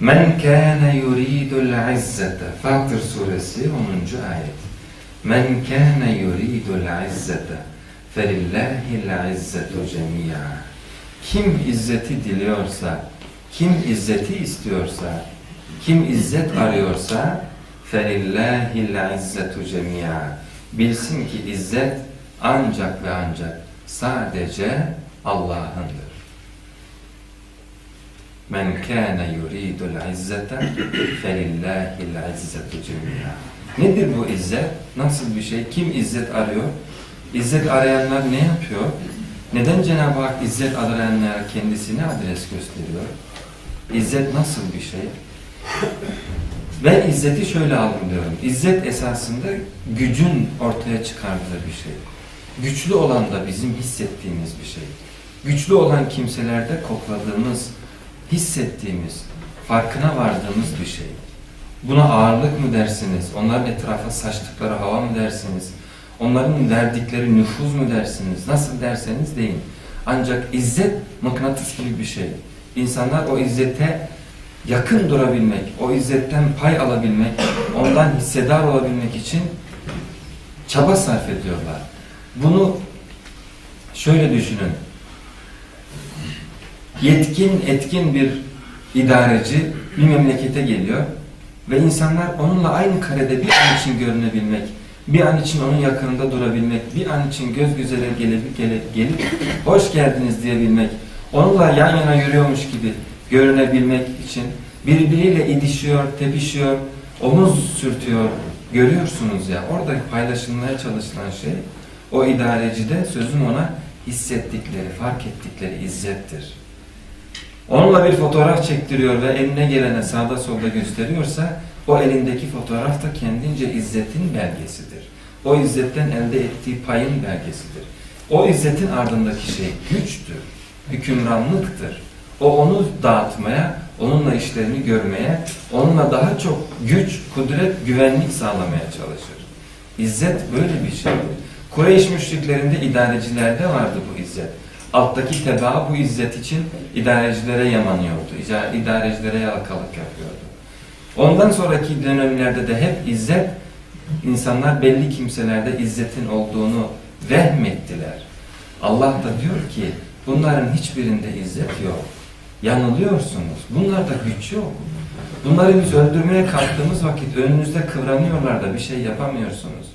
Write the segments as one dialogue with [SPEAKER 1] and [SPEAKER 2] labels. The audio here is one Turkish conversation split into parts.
[SPEAKER 1] Men kâne yuridul izzete Fatır suresi 10. ayet. Men kâne yuridul izzete felillahil izzetu cemiyâ. Kim izzeti diliyorsa, kim izzeti istiyorsa, kim izzet arıyorsa felillahil izzetu cemiyâ. Bilsin ki izzet ancak ve ancak sadece Allah'ındır. Men kâne yuridul izzete felillahil izzetu cemiyâ. Nedir bu izzet? Nasıl bir şey? Kim izzet arıyor? İzzet arayanlar ne yapıyor? Neden Cenab-ı Hak izzet arayanlara kendisine adres gösteriyor? İzzet nasıl bir şey? Ben izzeti şöyle algılıyorum. İzzet esasında gücün ortaya çıkardığı bir şey. Güçlü olan da bizim hissettiğimiz bir şey. Güçlü olan kimselerde kokladığımız, hissettiğimiz, farkına vardığımız bir şey. Buna ağırlık mı dersiniz? Onların etrafa saçtıkları hava mı dersiniz? Onların verdikleri nüfuz mu dersiniz? Nasıl derseniz deyin. Ancak izzet mıknatıs gibi bir şey. İnsanlar o izzete yakın durabilmek, o izzetten pay alabilmek, ondan hissedar olabilmek için çaba sarf ediyorlar. Bunu şöyle düşünün. Yetkin, etkin bir idareci bir memlekete geliyor ve insanlar onunla aynı karede bir an için görünebilmek, bir an için onun yakınında durabilmek, bir an için göz gözele gelip, gelip, gelip hoş geldiniz diyebilmek, onunla yan yana yürüyormuş gibi görünebilmek için birbiriyle idişiyor, tepişiyor, omuz sürtüyor. Görüyorsunuz ya, orada paylaşılmaya çalışılan şey, o idarecide sözün ona hissettikleri, fark ettikleri izzettir. Onunla bir fotoğraf çektiriyor ve eline gelene sağda solda gösteriyorsa o elindeki fotoğraf da kendince izzetin belgesidir. O izzetten elde ettiği payın belgesidir. O izzetin ardındaki şey güçtür, hükümranlıktır. O onu dağıtmaya, onunla işlerini görmeye, onunla daha çok güç, kudret, güvenlik sağlamaya çalışır. İzzet böyle bir şeydir. Kureyş müşriklerinde idarecilerde vardı bu izzet. Alttaki tebaa bu izzet için idarecilere yamanıyordu. İdarecilere yalakalık yapıyordu. Ondan sonraki dönemlerde de hep izzet, insanlar belli kimselerde izzetin olduğunu vehmettiler. Allah da diyor ki bunların hiçbirinde izzet yok. Yanılıyorsunuz. Bunlarda güç yok. Bunları biz öldürmeye kalktığımız vakit önünüzde kıvranıyorlar da bir şey yapamıyorsunuz.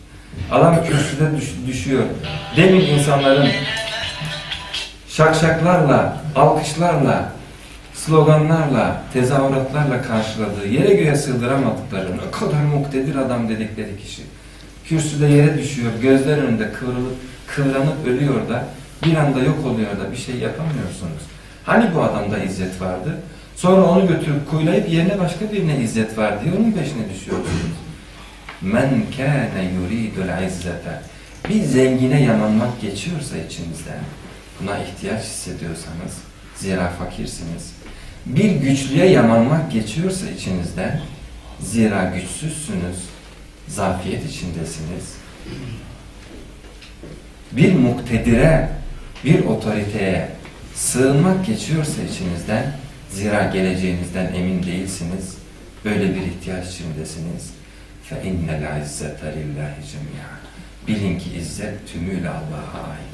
[SPEAKER 1] Adam kürsüde düş, düşüyor. Demin insanların şakşaklarla, alkışlarla, sloganlarla, tezahüratlarla karşıladığı, yere göğe sığdıramadıkları, ne kadar muktedir adam dedikleri kişi. Kürsüde yere düşüyor, gözler önünde kıvrılıp, kıvranıp ölüyor da, bir anda yok oluyor da bir şey yapamıyorsunuz. Hani bu adamda izzet vardı? Sonra onu götürüp kuyulayıp yerine başka birine izzet var diye onun peşine düşüyorsunuz. Men kâne yuridul izzete. Bir zengine yamanmak geçiyorsa içinizden, buna ihtiyaç hissediyorsanız, zira fakirsiniz. Bir güçlüye yamanmak geçiyorsa içinizden, zira güçsüzsünüz, zafiyet içindesiniz. Bir muktedire, bir otoriteye sığınmak geçiyorsa içinizden, zira geleceğinizden emin değilsiniz, böyle bir ihtiyaç içindesiniz. فَاِنَّ الْعِزَّةَ لِلّٰهِ جَمِيعًا Bilin ki izzet tümüyle Allah'a ait.